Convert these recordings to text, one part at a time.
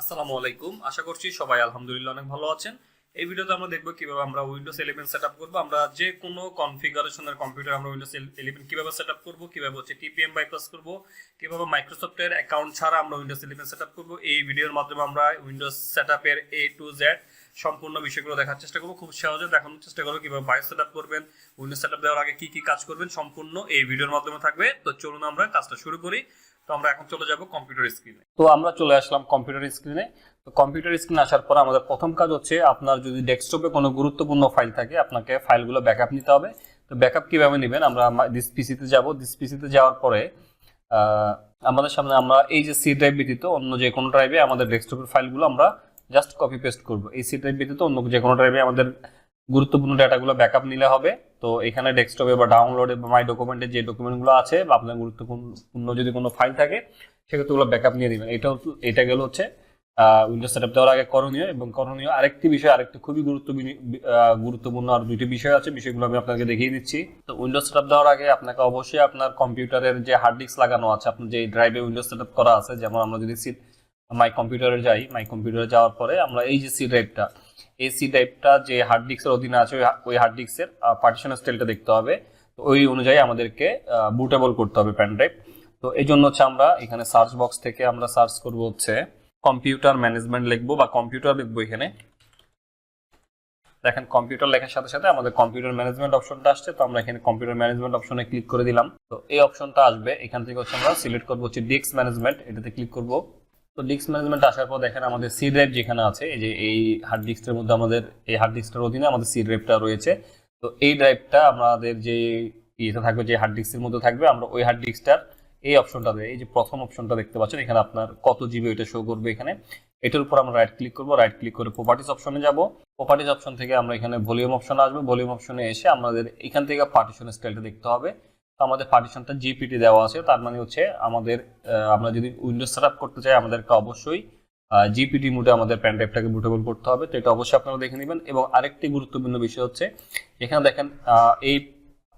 আসসালামু আলাইকুম। আশা করছি সবাই আলহামদুলিল্লাহ অনেক ভালো আছেন। এই ভিডিওতে আমরা দেখব কীভাবে আমরা উইন্ডোজ ইলেভেন সেট আপ করব। আমরা যে কোনো কনফিগারেশনের কম্পিউটার আমরা উইন্ডোজ ইলেভেন কীভাবে সেট আপ করব, কীভাবে হচ্ছে টিপিএম বাইপাস করব, কীভাবে মাইক্রোসফটের অ্যাকাউন্ট ছাড়া আমরা উইন্ডোজ ইলেভেন সেট আপ করব, এই ভিডিওর মাধ্যমে আমরা উইন্ডোজ সেট আপের এ টু জেড সম্পূর্ণ বিষয়গুলো দেখার চেষ্টা করব। খুব সহজে দেখানোর চেষ্টা করব কীভাবে বায়ো সেট আপ করবেন উইন্ডোজ সেট আপ দেওয়ার আগে কি কি কাজ করবেন, সম্পূর্ণ এই ভিডিওর মাধ্যমে থাকবে। তো চলুন আমরা কাজটা শুরু করি। তো আমরা এখন চলে যাব কম্পিউটার স্ক্রিনে তো আমরা চলে আসলাম কম্পিউটার স্ক্রিনে তো কম্পিউটার স্ক্রিনে আসার পর আমাদের প্রথম কাজ হচ্ছে আপনার যদি ডেস্কটপে কোনো গুরুত্বপূর্ণ ফাইল থাকে, আপনাকে ফাইলগুলো ব্যাকআপ নিতে হবে। তো ব্যাকআপ কীভাবে নেবেন? আমরা দিস পিসিতে যাব। দিস পিসিতে যাওয়ার পরে আমাদের সামনে আমরা এই যে সি ড্রাইভ ব্যতীত অন্য যে কোনো ড্রাইভে আমাদের ডেস্কটপের ফাইলগুলো আমরা জাস্ট কপি পেস্ট করব। এই সি ড্রাইভ ব্যতীত অন্য যে কোনো ড্রাইভে আমাদের গুরুত্বপূর্ণ ডাটাগুলো ব্যাকআপ নিলে হবে। তো এখানে ডেস্কটপে বা ডাউনলোডে বা মাই ডকুমেন্টে যে ডকুমেন্টগুলো আছে বা আপনার গুরুত্বপূর্ণ যদি কোনো ফাইল থাকে, সেক্ষেত্রে ওগুলো ব্যাকআপ নিয়ে দিবেন এটা এটা গেল হচ্ছে উইন্ডোজ সেটআপ দেওয়ার আগে করণীয় এবং করণীয় আরেকটি বিষয়, আরেকটি খুবই গুরুত্ব গুরুত্বপূর্ণ আর দুইটি বিষয় আছে, বিষয়গুলো আমি আপনাকে দেখিয়ে দিচ্ছি। তো উইন্ডোজ সেটআপ দেওয়ার আগে আপনাকে অবশ্যই আপনার কম্পিউটারের যে হার্ড ডিস্ক লাগানো আছে, আপনার যে ড্রাইভে উইন্ডোজ সেটআপ করা আছে, যেমন আমরা যদি সি মাই কম্পিউটারে যাই মাই কম্পিউটারে যাওয়ার পরে আমরা এই যে সি ড্রাইভটা এই সি ড্রাইভটা যে হার্ড ডিস্কের অধীনে আছে, ওই হার্ড ডিস্কের পার্টিশন স্টাইলটা দেখতে হবে। তো ওই অনুযায়ী আমাদেরকে বুটেবল করতে হবে প্যান ড্রাইভ তো এই জন্য হচ্ছে আমরা এখানে সার্চ বক্স থেকে আমরা সার্চ করব হচ্ছে কম্পিউটার ম্যানেজমেন্ট লিখব বা কম্পিউটার লিখব এখানে। দেখেন কম্পিউটার লেখার সাথে সাথে আমাদের কম্পিউটার ম্যানেজমেন্ট অপশনটা আসছে, তো আমরা এখানে কম্পিউটার ম্যানেজমেন্ট অপশনে ক্লিক করে দিলাম। তো এই অপশনটা আসবে, এখান থেকে হচ্ছে আমরা সিলেক্ট করব হচ্ছে ডিস্ক ম্যানেজমেন্ট এটাতে ক্লিক করব। তো ডিস্ক ম্যানেজমেন্ট আসার পর দেখেন আমাদের সি ড্রাইভ যেখানে আছে, এই যে এই হার্ড ডিস্কের মধ্যে আমাদের, এই হার্ড ডিস্কটার অধীনে আমাদের সি ড্রাইভটা রয়েছে। তো এই ড্রাইভটা আমাদের যে ইয়েতে থাকবে, যে হার্ড ডিস্কের মধ্যে থাকবে, আমরা ওই হার্ড ডিস্কটার এই অপশনটাতে এই যে প্রথম অপশনটা দেখতে পাচ্ছেন, এখানে আপনার কত জিবি ওইটা শো করবে এখানে। এটার উপর আমরা রাইট ক্লিক করব রাইট ক্লিক করে প্রপার্টিস অপশনে যাব। প্রপার্টিস অপশন থেকে আমরা এখানে ভলিউম অপশন আসবে। ভলিউম অপশনে এসে আমাদের এখান থেকে পার্টিশন স্টাইলটা দেখতে হবে। তো আমাদের পার্টিশনটা জিপিটি দেওয়া আছে, তার মানে হচ্ছে আমাদের আমরা যদি উইন্ডোজ সেট করতে চাই, আমাদেরকে অবশ্যই জিপিটি মোডে আমাদের প্যান ড্রাইভটাকে বুটেবল করতে হবে। তো এটা অবশ্যই আপনারা দেখে নেবেন। এবং আরেকটি গুরুত্বপূর্ণ বিষয় হচ্ছে, এখানে দেখেন এই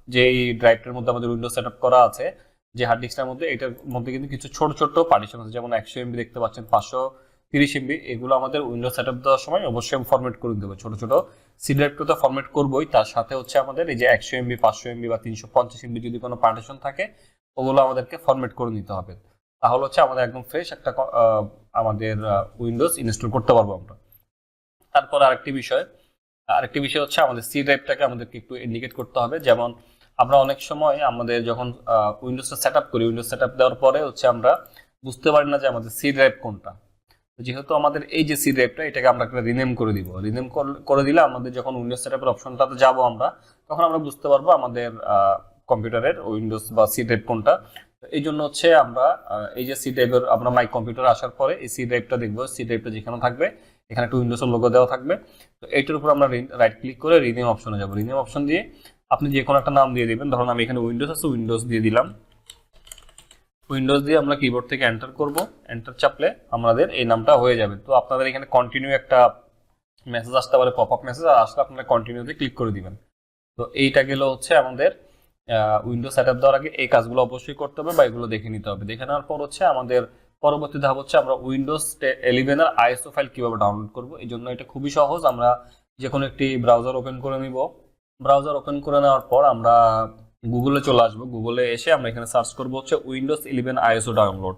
যে এই ড্রাইভটার মধ্যে আমাদের উইন্ডোজ সেট করা আছে, যে হার্ড ডিস্কটার মধ্যে, এটার মধ্যে কিন্তু কিছু ছোট ছোট পার্টিশন আছে। যেমন একশো এমবি দেখতে পাচ্ছেন, পাঁচশো তিরিশ এমবি এগুলো আমাদের উইন্ডোজ সেট দেওয়ার সময় অবশ্যই ফরম্যাট করে দেবো ছোট ছোট সি ড্রাইভটা তো ফরম্যাট করবোই, তার সাথে হচ্ছে আমাদের এই যে একশো এমবি পাঁচশো এমবি বা তিনশো পঞ্চাশ এমবি যদি কোনো পার্টিশন থাকে, ওগুলো আমাদেরকে ফরম্যাট করে নিতে হবে। তাহলে হচ্ছে আমাদের একদম ফ্রেশ একটা আমাদের উইন্ডোজ ইনস্টল করতে পারব আমরা। তারপর আরেকটি বিষয় আরেকটি বিষয় হচ্ছে আমাদের সি ড্রাইভটাকে আমাদেরকে একটু ইন্ডিকেট করতে হবে। যেমন আমরা অনেক সময় আমাদের যখন উইন্ডোজটা সেট আপ করি উইন্ডোজ সেট আপ দেওয়ার পরে হচ্ছে আমরা বুঝতে পারি না যে আমাদের সি ড্রাইভ কোনটা। যেহেতু আমাদের এই যে সি ড্রাইভটা এটাকে আমরা একটা রিনেম করে দিব। রিনেম করে দিলে আমাদের যখন উইন্ডোজ সেট আপের অপশনটাতে যাব আমরা, তখন আমরা বুঝতে পারব আমাদের কম্পিউটারের উইন্ডোজ বা সি ড্রাইভ কোনটা। এই জন্য হচ্ছে আমরা এই যে সি ড্রাইভের আমরা মাই কম্পিউটার আসার পরে এই সি ড্রাইভটা দেখব। সি ড্রাইভটা যেখানে থাকবে, এখানে একটা উইন্ডোজের লোগো দেওয়া থাকবে। তো এইটার উপর আমরা রাইট ক্লিক করে রিনেম অপশনে যাব। রিনেম অপশন দিয়ে আপনি যে কোনো একটা নাম দিয়ে দিবেন। ধরুন আমি এখানে উইন্ডোজ আছে উইন্ডোজ দিয়ে দিলাম। উইন্ডোজ দিয়ে আমরা কিবোর্ড থেকে এন্টার করব। এন্টার চাপলে আমাদের এই নামটা হয়ে যাবে। তো আপনাদের এখানে কন্টিনিউ একটা মেসেজ আসতে পারে পপ আপ মেসেজ আর আসলে আপনারা কন্টিনিউতে ক্লিক করে দিবেন। তো এইটা গেল হচ্ছে আমাদের উইন্ডো সেট আপ দেওয়ার আগে এই কাজগুলো অবশ্যই করতে হবে বা এগুলো দেখে নিতে হবে। দেখে নেওয়ার পর হচ্ছে আমাদের পরবর্তী ধাপ হচ্ছে আমরা উইন্ডোজ ইলেভেনের আইএসও ফাইল কীভাবে ডাউনলোড করব। এই জন্য এটা খুবই সহজ। আমরা যে কোনো একটি ব্রাউজার ওপেন করে নিব। ব্রাউজার ওপেন করে নেওয়ার পর আমরা গুগলে চলে আসব। গুগলে এসে আমরা এখানে সার্চ করব হচ্ছে উইন্ডোজ ইলেভেন আইএসও ডাউনলোড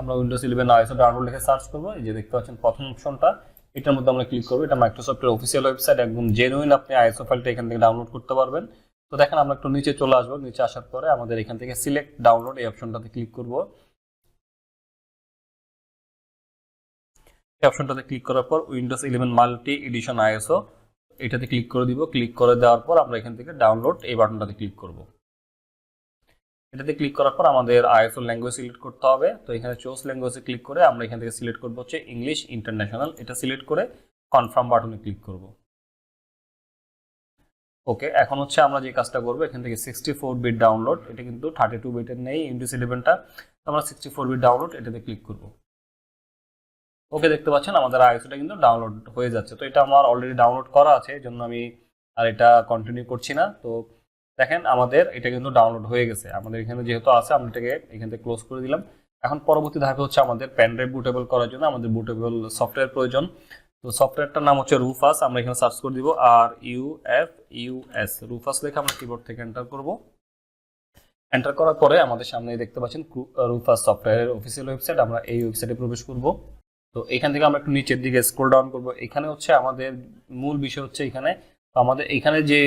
আমরা উইন্ডোজ ইলেভেন আইএসও ডাউনলোড লিখে সার্চ করব। এই যে দেখতে পাচ্ছেন প্রথম অপশনটা এটার মধ্যে আমরা ক্লিক করব। এটা মাইক্রোসফটের অফিসিয়াল ওয়েবসাইট একদম জেনুইন আপনি আইএসও ফাইলটা এখান থেকে ডাউনলোড করতে পারবেন। তো দেখেন আমরা একটু নিচে চলে আসব। নিচে আসার পরে আমাদের এখান থেকে সিলেক্ট ডাউনলোড এই অপশনটাতে ক্লিক করব। এই অপশনটাতে ক্লিক করার পর Windows eleven multi edition ISO এটাতে ক্লিক করে দিব। ক্লিক করে দেওয়ার পর আমরা এখান থেকে ডাউনলোড এই বাটনটাতে ক্লিক করব। এটাতে ক্লিক করার পর আমাদের আইএসও ল্যাঙ্গুয়েজ সিলেক্ট করতে হবে। তো এখানে চোজ ল্যাঙ্গুয়েজে ক্লিক করে আমরা এখান থেকে সিলেক্ট করব হচ্ছে ইংলিশ ইন্টারন্যাশনাল এটা সিলেক্ট করে কনফার্ম বাটনে ক্লিক করব। ওকে এখন হচ্ছে আমরা যে কাজটা করব, এখান থেকে সিক্সটি ফোর বিট ডাউনলোড এটা কিন্তু থার্টি টু বিটের নেই ইন্ডিস ইলেভেনটা আমরা সিক্সটি ফোর বিট ডাউনলোড এটাতে ক্লিক করব। ওকে দেখতে পাচ্ছেন, আমাদের আইএসওটা কিন্তু ডাউনলোড হয়ে যাচ্ছে। তো এটা আমার অলরেডি ডাউনলোড করা আছে এই জন্য আমি আর এটা কন্টিনিউ করছি না। তো দেখেন, আমাদের এটা কিন্তু ডাউনলোড হয়ে গেছে। আমাদের এখানে যেহেতু আছে, আমরা এটাকে এখান থেকে ক্লোজ করে দিলাম। এখন পরবর্তী ধাপে হচ্ছে আমাদের প্যান ড্রাইভ বুটেবল করার জন্য আমাদের বুটেবল সফটওয়্যার প্রয়োজন। তো সফটওয়্যারটার নাম হচ্ছে রুফাস আমরা এখানে সার্চ করে দিব R U F U S Rufus লিখে আমরা কিবোর্ড থেকে এন্টার করব। এন্টার করার পরে আমাদের সামনে দেখতে পাচ্ছেন রুফাস সফটওয়্যারের অফিসিয়াল ওয়েবসাইট আমরা এই ওয়েবসাইটে প্রবেশ করব। তো এখান থেকে আমরা একটু নিচের দিকে স্ক্রল ডাউন করব। এখানে হচ্ছে আমাদের মূল বিষয় হচ্ছে এখানে। তো আমাদের এখানে যে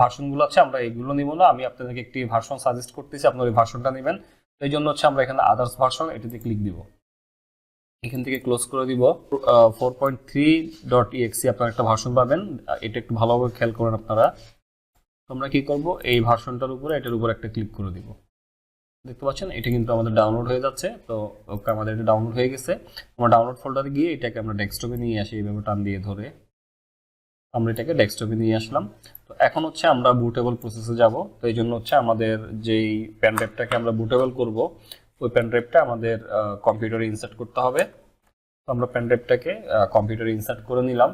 ভার্সনগুলো আছে, আমরা এগুলো নিব না। আমি আপনাদেরকে একটি ভার্সন সাজেস্ট করতেছি, আপনার ওই ভার্সনটা নেবেন। এই জন্য হচ্ছে আমরা এখানে আদার্স ভার্সন এটাতে ক্লিক দিব। এখান থেকে ক্লোজ করে দিব। Four point three dot exe আপনারা একটা ভার্সন পাবেন। এটা একটু ভালোভাবে খেয়াল করেন আপনারা। তো আমরা কি করব? এই ভার্সনটার উপরে, এটার উপর একটা ক্লিক করে দিব। দেখতে পাচ্ছেন, এটা কিন্তু আমাদের ডাউনলোড হয়ে যাচ্ছে। তো, ওকে, আমাদের এটা ডাউনলোড হয়ে গেছে। আমরা ডাউনলোড ফোল্ডারে গিয়ে এটাকে আমরা ডেস্কটপে নিয়ে আসি এইভাবে টান দিয়ে ধরে। আমরা এটাকে ডেস্কটপে নিয়ে আসলাম। তো, এখন হচ্ছে আমরা বুটেবল প্রসেসে যাব। তো, এই জন্য হচ্ছে আমাদের যেই প্যান ড্রাইভটাকে আমরা বুটেবল করব, ওই প্যান ড্রাইভটা আমাদের কম্পিউটারে ইনসার্ট করতে হবে। তো, আমরা প্যান ড্রাইভটাকে কম্পিউটারে ইনসার্ট করে নিলাম।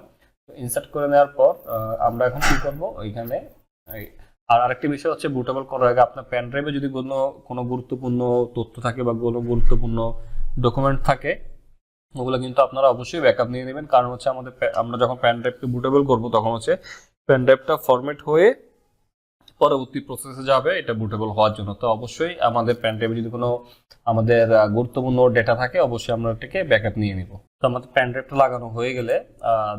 তো ইনসার্ট করে নেওয়ার পর আমরা এখন কি করব? ওইখানে আর আরেকটি বিষয় হচ্ছে বুটেবল করার আগে আপনার প্যান ড্রাইভে যদি কোনো কোনো গুরুত্বপূর্ণ তথ্য থাকে বা কোনো গুরুত্বপূর্ণ ডকুমেন্ট থাকে, ওগুলো কিন্তু আপনারা অবশ্যই ব্যাকআপ নিয়ে নেবেন। কারণ হচ্ছে আমাদের আমরা যখন প্যান ড্রাইভকে বুটেবল করব, তখন হচ্ছে প্যান ড্রাইভটা ফরম্যাট হয়ে পরবর্তী প্রসেসে যাবে, এটা বুটেবল হওয়ার জন্য। তো অবশ্যই আমাদের প্যান ড্রাইভে যদি কোনো আমাদের গুরুত্বপূর্ণ ডেটা থাকে, অবশ্যই আমরা এটাকে ব্যাকআপ নিয়ে নিব। তো আমাদের প্যান ড্রাইভটা লাগানো হয়ে গেলে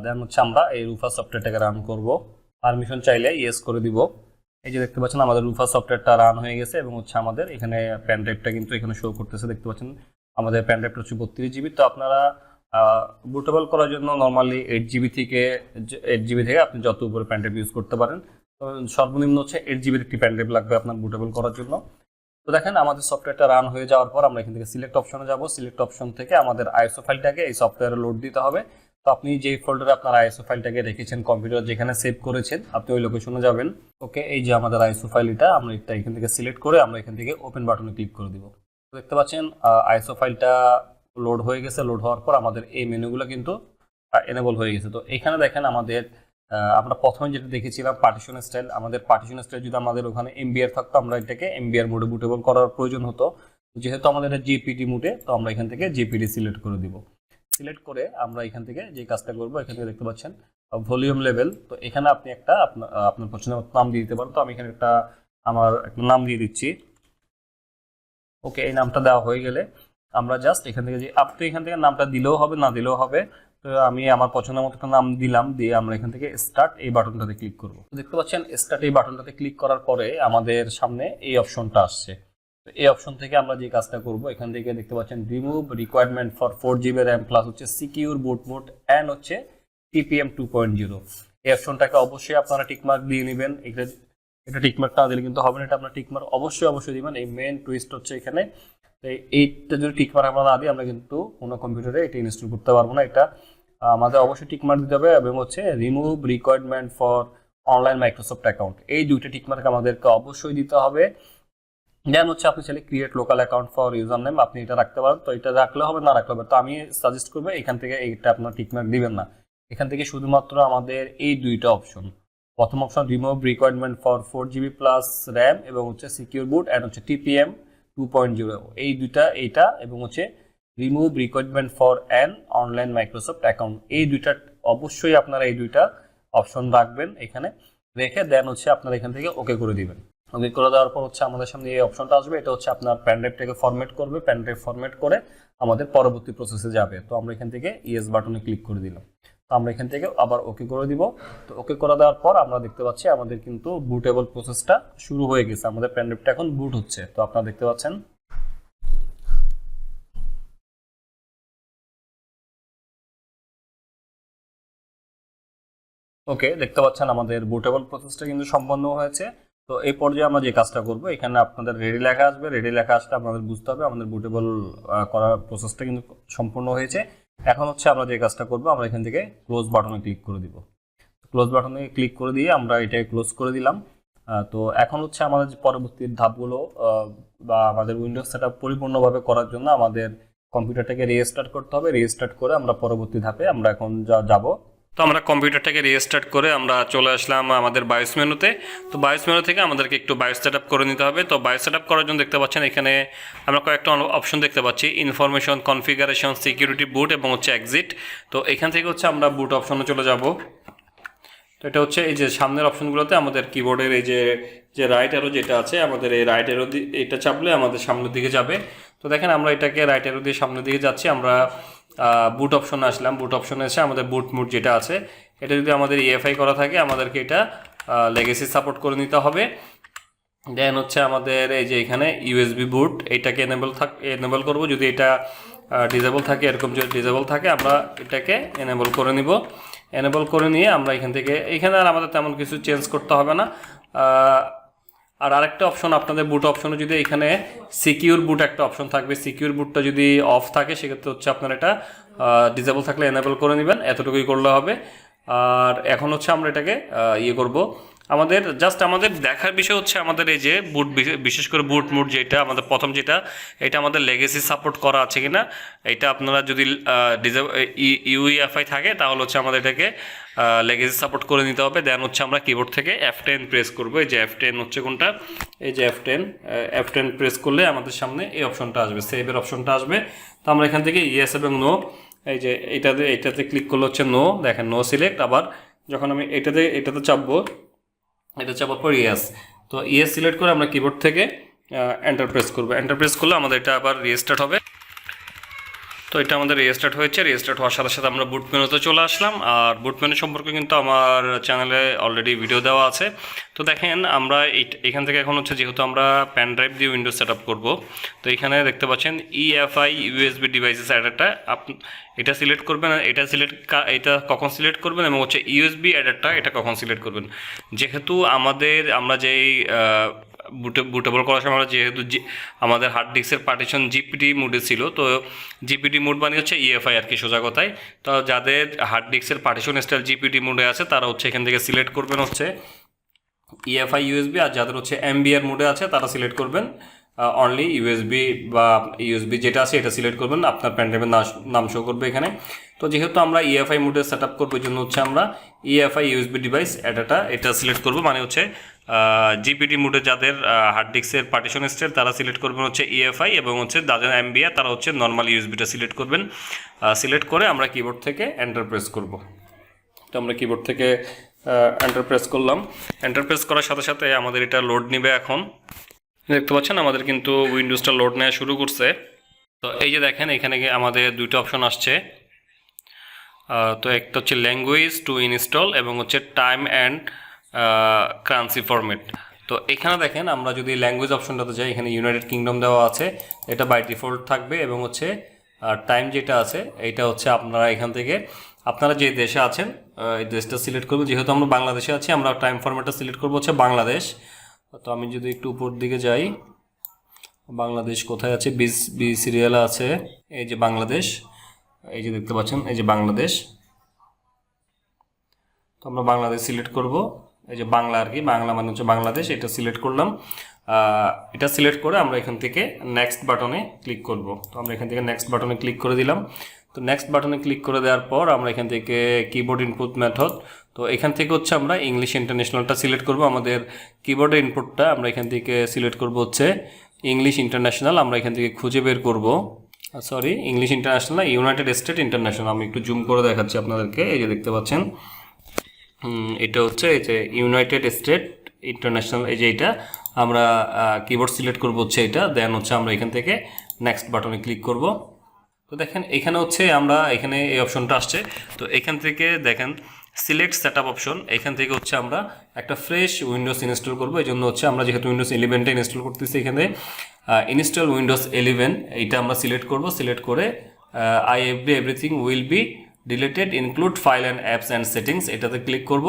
দেন হচ্ছে আমরা এই রুফা সফটওয়্যারটাকে রান করব। পারমিশন চাইলে ইয়েস করে দিব। এই যে দেখতে পাচ্ছেন, আমাদের রুফা সফটওয়্যারটা রান হয়ে গেছে এবং হচ্ছে আমাদের এখানে প্যান ড্রাইভটা কিন্তু এখানে শো করতেছে। দেখতে পাচ্ছেন, আমাদের প্যান ড্রাইভটা হচ্ছে বত্রিশ জিবি তো আপনারা বুটেবল করার জন্য নর্মালি এইট জিবি থেকে এইট জিবি থেকে আপনি যত উপরে প্যান ড্রাইভ ইউজ করতে পারেন সর্বনিম্ন হচ্ছে এইট জিবির একটি প্যান ড্রাইভ লাগবে আপনার বুটেবল করার জন্য। তো দেখেন, আমাদের সফটওয়্যারটা রান হয়ে যাওয়ার পর আমরা এখান থেকে সিলেক্ট অপশনে যাব। সিলেক্ট অপশন থেকে আমাদের আইএসও ফাইলটাকে এই সফটওয়্যারে লোড দিতে হবে। তো আপনি যেই ফোল্ডারে আপনার আইএসও ফাইলটাকে রেখেছেন কম্পিউটার যেখানে সেভ করেছেন, আপনি ওই লোকেশনে যাবেন। ওকে এই যে আমাদের আইএসও ফাইল এটা আমরা এটা এখান থেকে সিলেক্ট করে আমরা এখান থেকে ওপেন বাটনে ক্লিক করে দিব। দেখতে পাচ্ছেন আইএসও ফাইলটা লোড হয়ে গেছে। লোড হওয়ার পর আমাদের এই মেনুগুলো কিন্তু এনেবল হয়ে গেছে। তো এখানে দেখেন আমাদের আমরা প্রথমে যেটা দেখেছিলাম পার্টিশন স্টাইল আমাদের পার্টিশন স্টাইল যদি আমাদের ওখানে এমবিআর থাকতো, আমরা এটাকে এমবিআর মোডে বুটেবল করার প্রয়োজন হতো। যেহেতু আমাদের জিপিডি মোডে তো আমরা এখান থেকে জিপিডি সিলেক্ট করে দিব। সিলেক্ট করে আমরা এখান থেকে যে কাজটা করব, এখান থেকে দেখতে পাচ্ছেন ভলিউম লেভেল তো এখানে আপনি একটা আপনার আপনার পছন্দের মতো নাম দিয়ে দিতে পারেন। তো আমি এখানে একটা, আমার একটা নাম দিয়ে দিচ্ছি। ওকে, এই নামটা দেওয়া হয়ে গেলে আমরা জাস্ট এখান থেকে যে, আপনি এখান থেকে নামটা দিলেও হবে, না দিলেও হবে, তো আমি আমার পছন্দের মতো একটা নাম দিলাম, দিয়ে আমরা এখান থেকে স্টার্ট এই বাটনটাতে ক্লিক করব। দেখতে পাচ্ছেন স্টার্ট এই বাটনটাতে ক্লিক করার পরে আমাদের সামনে এই অপশনটা আসছে। এই অপশন থেকে আমরা যে কাজটা করব, এখান থেকে দেখতে পাচ্ছেন remove requirement for four GB RAM plus হচ্ছে সিকিউর বুট মোড অ্যান্ড হচ্ছে টিপিএম টু পয়েন্ট জিরো এই অপশনটাকে অবশ্যই আপনারা টিকমার্ক দিয়ে নেবেন। এটা এটা টিকমার্ক না দিলে কিন্তু হবে না, এটা আপনার টিকমার্ক অবশ্যই অবশ্যই দিবেন। এই মেন টুইস্ট হচ্ছে এখানে। এই- এইটা যদি টিকমার্ক আমরা না দিই, আমরা কিন্তু কোনো কম্পিউটারে এটা ইনস্টল করতে পারব না। এটা আমাদের অবশ্যই টিকমার্ক দিতে হবে এবং হচ্ছে remove requirement for online Microsoft account এই দুইটা টিকমার্ক আমাদেরকে অবশ্যই দিতে হবে। দেন হচ্ছে আপনি চাইলে create local account for user name আপনি এটা রাখতে পারেন। তো এটা রাখলে হবে, না রাখলে হবে? তো আমি সাজেস্ট করব, এখান থেকে এইটা আপনার টিকমার্ক দিবেন না। এখান থেকে শুধুমাত্র আমাদের এই দুইটা অপশন প্রথম option remove requirement for four GB plus RAM এবং হচ্ছে সিকিউর বুট অ্যান্ড হচ্ছে টিপিএম টু পয়েন্ট জিরো এই দুইটা, এইটা এবং হচ্ছে remove requirement for an online Microsoft account এই দুইটা অবশ্যই আপনারা এই দুইটা অপশন রাখবেন এখানে রেখে দেন হচ্ছে আপনারা এখান থেকে ওকে করে দিবেন। ওকে করে দেওয়ার পর হচ্ছে আমাদের সামনে এই অপশনটা আসবে। এটা হচ্ছে আপনার প্যান ড্রাইভটাকে ফরম্যাট করবে প্যান ড্রাইভ ফরম্যাট করে আমাদের পরবর্তী প্রসেসে যাবে। তো আমরা এখান থেকে ইয়েস বাটনে ক্লিক করে দিলাম। তো আমরা এখান থেকে আবার ওকে করে দিব। তো ওকে করে দেওয়ার পর আমরা দেখতে পাচ্ছি আমাদের কিন্তু বুটেবল প্রসেসটা শুরু হয়ে গেছে। আমাদের প্যান ড্রাইভটা এখন বুট হচ্ছে। তো আপনারা দেখতে পাচ্ছেন। ওকে দেখতে পাচ্ছেন আমাদের বুটেবল প্রসেসটা কিন্তু সম্পন্ন হয়েছে। তো এই পর্যায়ে আমরা যে কাজটা করব, এখানে আপনাদের রেডি লেখা আসবে। রেডি লেখা আসলে আপনাদের বুঝতে হবে, আমাদের বুটেবল করার প্রসেসটা কিন্তু সম্পূর্ণ হয়েছে। এখন হচ্ছে আমরা যে কাজটা করব, আমরা এখান থেকে ক্লোজ বাটনে ক্লিক করে দিব। ক্লোজ বাটনে ক্লিক করে দিয়ে আমরা এটাকে ক্লোজ করে দিলাম। তো এখন হচ্ছে আমাদের যে পরবর্তী ধাপগুলো বা আমাদের উইন্ডোজ সেটআপ পরিপূর্ণভাবে করার জন্য আমাদের কম্পিউটারটাকে রিস্টার্ট করতে হবে। রিস্টার্ট করে আমরা পরবর্তী ধাপে আমরা এখন যা যাব। তো আমরা কম্পিউটারটাকে রিস্টার্ট করে আমরা চলে আসলাম আমাদের বায়োস মেনুতে। তো বায়োস মেনু থেকে আমাদেরকে একটু বায়োস সেট করে নিতে হবে। তো বায়োস সেট করার জন্য দেখতে পাচ্ছেন এখানে আমরা কয়েকটা অপশন দেখতে পাচ্ছি। ইনফরমেশন কনফিগারেশন সিকিউরিটি বুট এবং হচ্ছে এক্সিট তো এখান থেকে হচ্ছে আমরা বুট অপশনে চলে যাব। তো এটা হচ্ছে এই যে সামনের অপশনগুলোতে আমাদের কিবোর্ডের এই যে যে রাইট অ্যারো যেটা আছে, আমাদের এই রাইট অ্যারো এটা চাপলে আমাদের সামনের দিকে যাবে। তো দেখেন আমরা এটাকে রাইট অ্যারো দিয়ে সামনের দিকে যাচ্ছি। আমরা বুট অপশনে আসলাম। বুট অপশনে এসে আমাদের বুট মুড যেটা আছে, এটা যদি আমাদের ইএফআই করা থাকে, আমাদেরকে এটা লেগেসি সাপোর্ট করে নিতে হবে। দেন হচ্ছে আমাদের এই যে এখানে ইউএসবি বুট এইটাকে এনেবল থাক এনেবল করব। যদি এটা ডিজেবল থাকে, এরকম যদি ডিজেবল থাকে, আমরা এটাকে এনেবল করে নিব। এনেবল করে নিয়ে আমরা এখান থেকে, এখানে আর আমাদের তেমন কিছু চেঞ্জ করতে হবে না। আর আরেকটা অপশন আপনাদের বুট অপশনে যদি এখানে সিকিউর বুট একটা অপশন থাকবে সিকিউর বুটটা যদি অফ থাকে, সেক্ষেত্রে হচ্ছে আপনার এটা ডিসেবল থাকলে এনেবল করে নেবেন, এতটুকুই করলে হবে। আর এখন হচ্ছে আমরা এটাকে ইয়ে করব আমাদের জাস্ট আমাদের দেখার বিষয় হচ্ছে আমাদের এই যে বুট বিশেষ করে বুট মুড যেটা, আমাদের প্রথম যেটা, এটা আমাদের লেগেসি সাপোর্ট করা আছে কিনা, এটা আপনারা যদি ইউইএফআই থাকে, তাহলে হচ্ছে আমাদের এটাকে লেগেসি সাপোর্ট করে নিতে হবে। দেন হচ্ছে আমরা কিবোর্ড থেকে এফ টেন প্রেস করব। এই যে এফ টেন হচ্ছে কোনটা? এই যে F ten F ten press করলে আমাদের সামনে এই অপশনটা আসবে সেভের অপশনটা আসবে। তো আমরা এখান থেকে ইয়েস এবং নো এই যে এটাতে এটাতে ক্লিক করলে হচ্ছে নো দেখেন নো সিলেক্ট আবার যখন আমি এটাতে এটাতে চাপবো এটা চাপার পর ইয়েস তো ইয়েস সিলেক্ট করে আমরা কিবোর্ড থেকে এন্টারপ্রেস করব। এন্টার প্রেস করলে আমাদের এটা আবার রিস্টার্ট হবে। এটা আমাদের রিস্টার্ট হয়েছে। রিস্টার্ট হওয়ার সাথে সাথে আমরা বুট চলে আসলাম। আর বুট সম্পর্কে কিন্তু আমার চ্যানেলে অলরেডি ভিডিও দেওয়া আছে। তো দেখেন, আমরা এখান থেকে এখন হচ্ছে যেহেতু আমরা প্যান ড্রাইভ দিয়ে উইন্ডোজ সেট আপ করব, তো এখানে দেখতে পাচ্ছেন ইএফআই ইউএসবি ডিভাইসেস অ্যাডারটা আপ এটা সিলেক্ট করবেন, এটা সিলেক্ট এটা কখন সিলেক্ট করবেন এবং হচ্ছে ইউএসবি অ্যাডারটা এটা কখন সিলেক্ট করবেন। যেহেতু আমাদের আমরা যেই বুটেবল করার সময় আমরা যেহেতু আমাদের হার্ড ডিস্কের পার্টিশন জিপিটি মুডে ছিল, তো জিপিটি মুড মানে হচ্ছে ইএফআই আর কি, সোজা কথায়। তো যাদের হার্ড ডিস্কের পার্টিশন স্টাইল জিপিটি মুডে আছে, তারা হচ্ছে এখান থেকে সিলেক্ট করবেন হচ্ছে ইএফআই ইউএসবি আর যাদের হচ্ছে এমবিআর মোডে আছে, তারা সিলেক্ট করবেন অনলি ইউএসবি বা ইউএসবি যেটা আছে, এটা সিলেক্ট করবেন, আপনার প্যান্ড্রাইভের নাম শো করবে এখানে। তো যেহেতু আমরা E ইএফআই মোডে সেট আপ করব জন্য হচ্ছে আমরা E ইএফআই ইউএসবি ডিভাইস এটাটা, এটা সিলেক্ট করব মানে হচ্ছে জিপিটি মোডে যাদের হার্ড ডিস্কের পার্টিশন স্টেট তারা সিলেক্ট করবেন হচ্ছে ইএফআই এবং হচ্ছে যাদের এমবিআর তারা হচ্ছে নর্মাল ইউএসবিটা সিলেক্ট করবেন। সিলেক্ট করে আমরা কিবোর্ড থেকে এন্টার প্রেস করব। তো আমরা কিবোর্ড থেকে এন্টার প্রেস করলাম। এন্টার প্রেস করার সাথে সাথে আমাদের এটা লোড নেবে এখন। দেখতে পাচ্ছেন আমাদের কিন্তু উইন্ডোজটা লোড নেওয়া শুরু করছে। তো এই যে দেখেন, এখানে আমাদের দুইটা অপশন আসছে। তো একটা হচ্ছে ল্যাঙ্গুয়েজ টু ইনস্টল এবং হচ্ছে টাইম অ্যান্ড কারেন্সি ফরম্যাট তো এখানে দেখেন, আমরা যদি ল্যাঙ্গুয়েজ অপশনটাতে যাই, এখানে ইউনাইটেড কিংডম দেওয়া আছে। এটা বাই ডিফল্ট থাকবে এবং হচ্ছে টাইম যেটা আছে, এটা হচ্ছে আপনারা এখান থেকে, আপনারা যে দেশে আছেন এই দেশটা সিলেক্ট করব যেহেতু আমরা বাংলাদেশে আছি, আমরা টাইম ফরম্যাটটা সিলেক্ট করব হচ্ছে বাংলাদেশ। তো আমি যদি একটু উপর দিকে যাই, বাংলাদেশ কোথায় আছে? বি বি সিরিয়াল আছে। এই যে বাংলাদেশ, এই যে দেখতে পাচ্ছেন, এই যে বাংলাদেশ। তো আমরা বাংলাদেশ সিলেক্ট করব। এই যে বাংলা আর কি, বাংলা মানে হচ্ছে বাংলাদেশ, এটা সিলেক্ট করলাম। এটা সিলেক্ট করে আমরা এখান থেকে নেক্সট বাটনে ক্লিক করব। তো আমরা এখান থেকে নেক্সট বাটনে ক্লিক করে দিলাম। তো নেক্সট বাটনে ক্লিক করে দেওয়ার পর আমরা এখান থেকে কিবোর্ড ইনপুট মেথড তো এখান থেকে হচ্ছে আমরা ইংলিশ ইন্টারন্যাশনালটা সিলেক্ট করব। আমাদের কিবোর্ডের ইনপুটটা আমরা এখান থেকে সিলেক্ট করব হচ্ছে ইংলিশ ইন্টারন্যাশনাল আমরা এখান থেকে খুঁজে বের করব। Sorry English international United State international আমি একটু জুম করে দেখাচ্ছি আপনাদেরকে, এই যে দেখতে পাচ্ছেন। এটা হচ্ছে এই যে ইউনাইটেড স্টেট ইন্টারন্যাশনাল এই যে এটা আমরা কিবোর্ড সিলেক্ট করব হচ্ছে এটা দেন হচ্ছে আমরা এখান থেকে নেক্সট বাটনে ক্লিক করব। তো দেখেন, এখানে হচ্ছে আমরা, এখানে এই অপশনটা আসছে। তো এখান থেকে দেখেন সিলেক্ট সেট আপ অপশন এখান থেকে হচ্ছে আমরা একটা ফ্রেশ উইন্ডোজ ইনস্টল করব। এই জন্য হচ্ছে আমরা যেহেতু উইন্ডোজ ইলেভেনটা ইনস্টল করতেছি এখানে ইনস্টল উইন্ডোজ ইলেভেন এইটা আমরা সিলেক্ট করব। সিলেক্ট করে I every everything will be deleted include file and apps and settings এটাতে ক্লিক করব।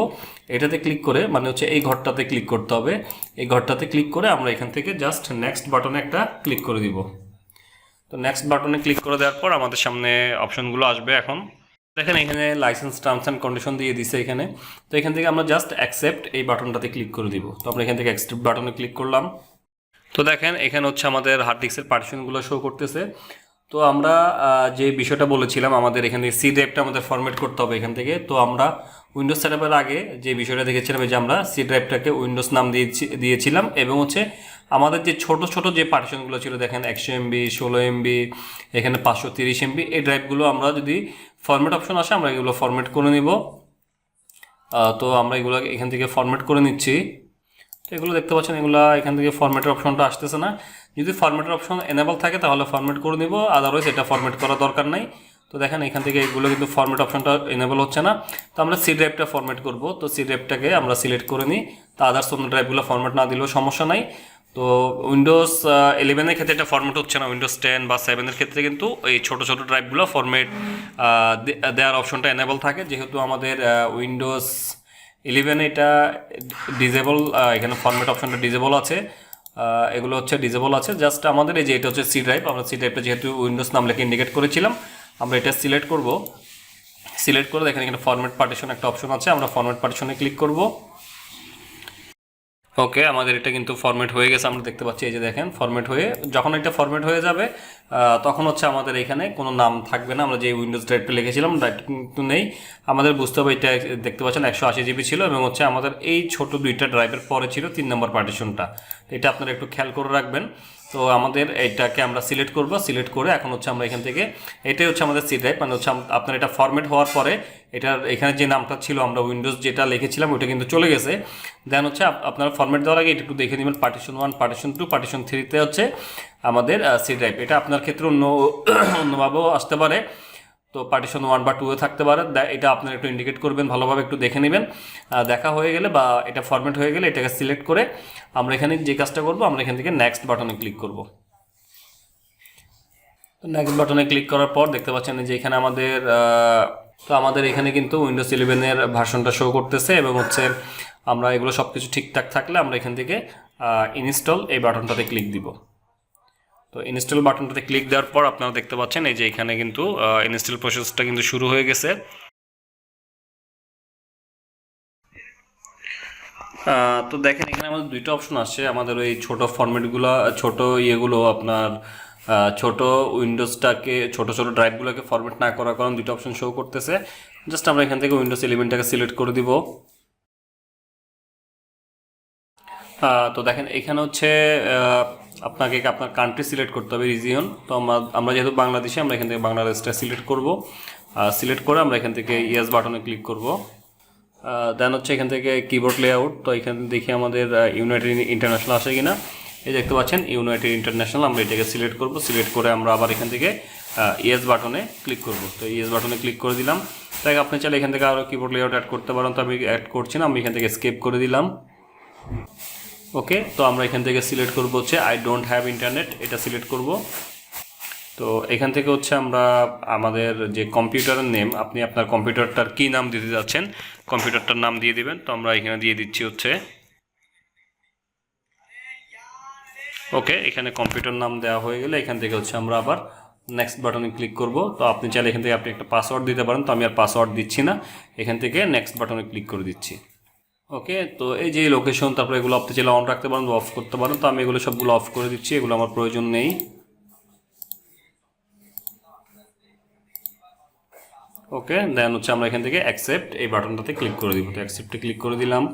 এটাতে ক্লিক করে মানে হচ্ছে এই ঘরটাতে ক্লিক করতে হবে। এই ঘরটাতে ক্লিক করে আমরা এখান থেকে জাস্ট নেক্সট বাটনে একটা ক্লিক করে দিব। তো নেক্সট বাটনে ক্লিক করে দেওয়ার পর আমাদের সামনে অপশনগুলো আসবে এখন। দেখেন এখানে লাইসেন্স টার্মস অ্যান্ড কন্ডিশন দিয়ে দিছে এখানে। তো এখান থেকে আমরা জাস্ট অ্যাকসেপ্ট এই বাটনটাতে ক্লিক করে দিব। তো আমরা এখান থেকে অ্যাকসেপ্ট বাটনে ক্লিক করলাম। তো দেখেন, এখানে হচ্ছে আমাদের হার্ড ডিস্কের পার্টিশনগুলো শো করতেছে। তো আমরা যে বিষয়টা বলেছিলাম আমাদের এখান থেকে সি ড্রাইভটা আমাদের ফরম্যাট করতে হবে এখান থেকে, তো আমরা উইন্ডোজ সেটআপের আগে যে বিষয়টা দেখেছিলাম যে আমরা সি ড্রাইভটাকে উইন্ডোজ নাম দিয়েছি, দিয়েছিলাম এবং হচ্ছে আমাদের যে ছোট ছোট যে পার্টিশনগুলো ছিল, দেখেন একশো এমবি ষোলো এমবি এখানে পাঁচশো তিরিশ এমবি এই ড্রাইভগুলো আমরা যদি ফরম্যাট অপশন আসে, আমরা এগুলো ফরম্যাট করে নিব। তো আমরা এগুলো এখান থেকে ফরম্যাট করে নিচ্ছি। তো এগুলো দেখতে পাচ্ছেন, এগুলো এখান থেকে ফরম্যাটের অপশনটা আসতেছে না। যদি ফরম্যাটের অপশন এনেবল থাকে, তাহলে ফরম্যাট করে নিব। আদারওয়াইজ এটা ফরম্যাট করা দরকার নাই। তো দেখেন, এখান থেকে এগুলো কিন্তু ফরম্যাট অপশনটা এনেবল হচ্ছে না। তো আমরা সি ড্রাইভটা ফরম্যাট করব। তো সি ড্রাইভটাকে আমরা সিলেক্ট করে নিই। তো আদার্স অন্য ড্রাইভগুলো ফরম্যাট না দিলেও সমস্যা নাই। তো উইন্ডোজ ইলেভেনের ক্ষেত্রে এটা ফরম্যাট হচ্ছে না। উইন্ডোজ টেন বা সেভেনের ক্ষেত্রে কিন্তু এই ছোটো ছোটো ড্রাইভগুলো ফরম্যাট দেওয়ার অপশনটা এনেবল থাকে। যেহেতু আমাদের উইন্ডোজ ইলেভেন এটা ডিজেবল এখানে ফরম্যাট অপশনটা ডিজেবল আছে। এগুলো হচ্ছে ডিজেবল আছে। জাস্ট আমাদের এই যে এটা হচ্ছে সি ড্রাইভ আমরা সি ড্রাইভটা যেহেতু উইন্ডোজ নাম লেখে ইন্ডিকেট করেছিলাম, আমরা এটা সিলেক্ট করব। সিলেক্ট করে দেখেন এখানে ফরম্যাট পার্টিশন একটা অপশন আছে, আমরা ফরম্যাট পার্টিশনে ক্লিক করব। ওকে আমাদের এটা কিন্তু ফরম্যাট হয়ে গেছে, আমরা দেখতে পাচ্ছি, এই যে দেখেন ফরম্যাট হয়ে, যখন এটা ফরম্যাট হয়ে যাবে তখন হচ্ছে আমাদের এখানে কোনো নাম থাকবে না। আমরা যে উইন্ডোজ ড্রাইভটা লিখেছিলাম ড্রাইভটা কিন্তু নেই। আমাদের বুঝতে হবে এটা দেখতে পাচ্ছেন, একশো আশি জিবি ছিল এবং হচ্ছে আমাদের এই ছোট দুইটা ড্রাইভের পরে ছিল তিন নম্বর পার্টিশনটা এটা আপনারা একটু খেয়াল করে রাখবেন। তো আমাদের এটাকে আমরা সিলেক্ট করব, সিলেক্ট করে এখন হচ্ছে আমরা এখান থেকে, এটাই হচ্ছে আমাদের সি ড্রাইভ মানে হচ্ছে আপনার এটা ফরম্যাট হওয়ার পরে এটার এখানে যে নামটা ছিল, আমরা উইন্ডোজ যেটা লিখেছিলাম, ওইটা কিন্তু চলে গেছে। দেন হচ্ছে আপ- আপনারা ফরম্যাট দেওয়ার আগে এটা একটু দেখে নেবেন partition one partition two partition থ্রিতে হচ্ছে আমাদের সি ড্রাইভ এটা আপনার ক্ষেত্রে অন্য, অন্যভাবেও আসতে পারে। তো পার্টিশন ওয়ান বা টুয়ে থাকতে পারে। এটা আপনারা একটু ইন্ডিকেট করবেন, ভালোভাবে একটু দেখে নেবেন। দেখা হয়ে গেলে বা এটা ফরম্যাট হয়ে গেলে এটাকে সিলেক্ট করে আমরা এখানে যে কাজটা করব, আমরা এখান থেকে নেক্সট বাটনে ক্লিক করব। নেক্সট বাটনে ক্লিক করার পর দেখতে পাচ্ছেন যে এখানে আমাদের তো আমাদের এখানে কিন্তু উইন্ডোজ ইলেভেনের ভার্সনটা শো করতেছে এবং হচ্ছে আমরা এগুলো সব কিছু ঠিকঠাক থাকলে আমরা এখান থেকে ইনস্টল এই বাটনটাতে ক্লিক দিব। তো ইনস্টল বাটনটাতে ক্লিক দেওয়ার পর আপনারা দেখতে পাচ্ছেন এই যে এখানে কিন্তু ইনস্টল প্রসেসটা কিন্তু শুরু হয়ে গেছে। তো দেখেন এখানে আমাদের দুইটা অপশন আসছে। আমাদের ওই ছোট ফরম্যাটগুলো ছোট ইয়েগুলো আপনার ছোট উইন্ডোজটাকে ছোট ছোট ড্রাইভগুলোকে ফরম্যাট না করার কারণ দুটো অপশন শো করতেছে। জাস্ট আমরা এখান থেকে উইন্ডোজ ইলেভেনটাকে সিলেক্ট করে দিব। তো দেখেন এখানে হচ্ছে আপনাকে আপনার কান্ট্রি সিলেক্ট করতে হবে রিজিয়ন তো আমরা আমরা যেহেতু বাংলাদেশে, আমরা এখান থেকে বাংলাদেশটা সিলেক্ট করব। সিলেক্ট করে আমরা এখান থেকে ইয়েস বাটনে ক্লিক করব। দেন হচ্ছে এখান থেকে কিবোর্ড লেআউট তো এখানে দেখি আমাদের ইউনাইটেড ইন্টারন্যাশনাল আসে কিনা। এই দেখতে পাচ্ছেন ইউনাইটেড ইন্টারন্যাশনাল আমরা এটাকে সিলেক্ট করব। সিলেক্ট করে আমরা আবার এখান থেকে ইয়েস বাটনে ক্লিক করব। তো ইয়েস বাটনে ক্লিক করে দিলাম। তাই আপনি চাইলে এখান থেকে আরও কিবোর্ড লেআউট অ্যাড করতে পারেন। তো আমি অ্যাড করছি না, আমি এখান থেকে স্কেপ করে দিলাম। ওকে, তো আমরা এখান থেকে সিলেক্ট করব হচ্ছে আই ডোন্ট হ্যাভ ইন্টারনেট এটা সিলেক্ট করব। তো এখান থেকে হচ্ছে আমরা আমাদের যে কম্পিউটারের নেম, আপনি আপনার কম্পিউটারটার কী নাম দিতে যাচ্ছেন, কম্পিউটারটার নাম দিয়ে দিবেন। তো আমরা এখানে দিয়ে দিচ্ছি হচ্ছে, ওকে, এখানে কম্পিউটার নাম দেওয়া হয়ে গেলে এখান থেকে হচ্ছে আমরা আবার নেক্সট বাটনে ক্লিক করব। তো আপনি চাইলে এখান থেকে আপনি একটা পাসওয়ার্ড দিতে পারেন, তো আমি আর পাসওয়ার্ড দিচ্ছি না। এখান থেকে নেক্সট বাটনে ক্লিক করে দিচ্ছি। ওকে তো এই যে লোকেশন তারপরে এগুলো আপনি চাইলে অন রাখতে পারেন অফ করতে পারেন। তো আমি এগুলো সবগুলো অফ করে দিচ্ছি, এগুলো আমার প্রয়োজন নেই। ওকে দেন হচ্ছে আমরা এখান থেকে অ্যাকসেপ্ট এই বাটনটাতে ক্লিক করে দিব। তো অ্যাকসেপ্টে ক্লিক করে দিলাম।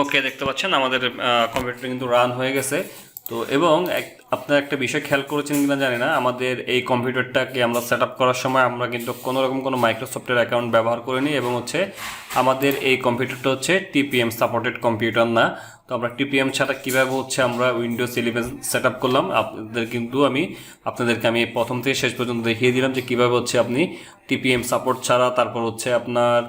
ওকে দেখতে পাচ্ছেন আমাদের কম্পিউটার কিন্তু রান হয়ে গেছে। তো এবং আপনারা একটা বিষয় খেয়াল করেছেন কিনা জানি না, আমাদের এই কম্পিউটারটাকে আমরা সেট করার সময় আমরা কিন্তু কোনো রকম কোনো মাইক্রোসফটের অ্যাকাউন্ট ব্যবহার করিনি এবং হচ্ছে আমাদের এই কম্পিউটারটা হচ্ছে টিপিএম সাপোর্টেড কম্পিউটার না। তো আমরা টিপিএম ছাড়া কীভাবে হচ্ছে আমরা উইন্ডোজ ইলেভেন সেট আপ করলাম, আপনাদের কিন্তু আমি আপনাদেরকে আমি প্রথম থেকে শেষ পর্যন্ত দেখিয়ে দিলাম যে কীভাবে হচ্ছে আপনি টিপিএম সাপোর্ট ছাড়া তারপর হচ্ছে আপনার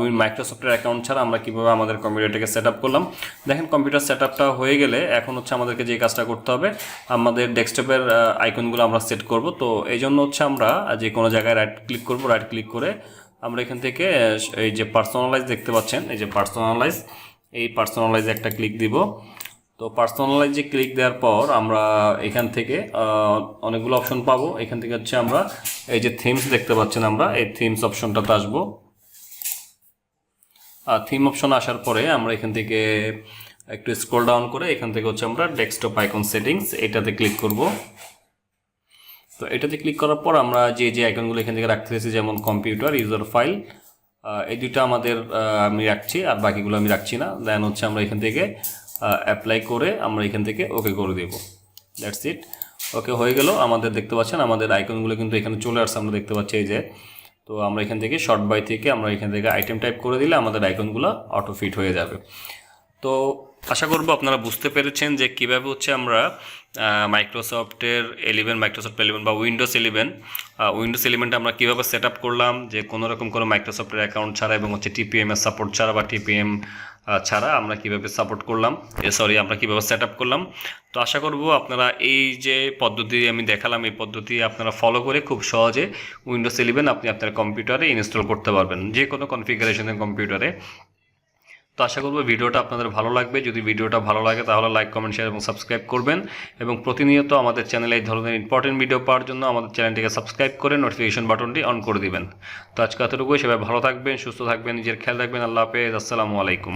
উইন মাইক্রোসফটের অ্যাকাউন্ট ছাড়া আমরা কীভাবে আমাদের কম্পিউটারটাকে সেট আপ করলাম। দেখেন কম্পিউটার সেট আপটা হয়ে গেলে এখন হচ্ছে আমাদেরকে যে কাজটা করতে হবে, আমাদের ডেস্কটপের আইকনগুলো আমরা সেট করব। তো এই জন্য হচ্ছে আমরা যে কোনো জায়গায় রাইট ক্লিক করব রাইট ক্লিক করে আমরা এখান থেকে এই যে পার্সোনালাইজ দেখতে পাচ্ছেন, এই যে পার্সোনালাইজ এই পার্সোনালাইজ একটা ক্লিক দিব। তো পার্সোনালাইজে ক্লিক দেওয়ার পর আমরা এখান থেকে অনেকগুলো অপশন পাবো। এখান থেকে হচ্ছে আমরা এই যে থিমস দেখতে পাচ্ছেন আমরা, এই থিমস অপশনটাতে আসব। থিম অপশন আসার পরে আমরা এখান থেকে একটু স্ক্রল ডাউন করে এখান থেকে হচ্ছে আমরা ডেস্কটপ আইকন সেটিংস এটাতে ক্লিক করব। তো এটাতে ক্লিক করার পর আমরা যে যে আইকনগুলো এখান থেকে রাখতেছি, যেমন কম্পিউটার ইউজার ফাইল এই দুইটা আমাদের আমি রাখছি আর বাকিগুলো আমি রাখছি না। দেন হচ্ছে আমরা এখান থেকে অ্যাপ্লাই করে আমরা এখান থেকে ওকে করে দেবো। দ্যাটস ইট ওকে হয়ে গেল। আমাদের দেখতে পাচ্ছেন, আমাদের আইকনগুলো কিন্তু এখানে চলে আসছে। আমরা দেখতে পাচ্ছি এই যে তো আমরা এখান থেকে শর্ট বাই থেকে আমরা এখান থেকে আইটেম টাইপ করে দিলে আমাদের আইকনগুলো অটো ফিট হয়ে যাবে। তো আশা করব আপনারা বুঝতে পেরেছেন যে কীভাবে হচ্ছে আমরা মাইক্রোসফটের এলিভেন মাইক্রোসফট এলিভেন বা উইন্ডোজ ইলেভেন উইন্ডোজ এলিভেনটা আমরা কীভাবে সেট আপ করলাম, যে কোনো রকম কোনো মাইক্রোসফটের অ্যাকাউন্ট ছাড়া এবং হচ্ছে টিপিএমের সাপোর্ট ছাড়া বা টিপিএম ছাড়া আমরা কীভাবে সাপোর্ট করলাম সরি আমরা কীভাবে সেট আপ করলাম। তো আশা করব আপনারা এই যে পদ্ধতি আমি দেখালাম, এই পদ্ধতি আপনারা ফলো করে খুব সহজে উইন্ডোজ ইলেভেন আপনি আপনার কম্পিউটারে ইনস্টল করতে পারবেন। যে কোনো কনফিগারেশনের কম্পিউটারে তো আশা করব ভিডিওটা আপনাদের ভালো লাগবে। যদি ভিডিওটা ভালো লাগে তাহলে লাইক, কমেন্ট, শেয়ার এবং সাবস্ক্রাইব করবেন। এবং প্রতিনিয়ত আমাদের চ্যানেলে এই ধরনের ইম্পর্টেন্ট ভিডিও পাওয়ার জন্য আমাদের চ্যানেলটিকে সাবস্ক্রাইব করে নোটিফিকেশন বাটনটি অন করে দিবেন। তো আজকে এতটুকুই। সবাই ভালো থাকবেন, সুস্থ থাকবেন, নিজের খেয়াল রাখবেন। আল্লাহ হাফেজ। আসসালামু আলাইকুম।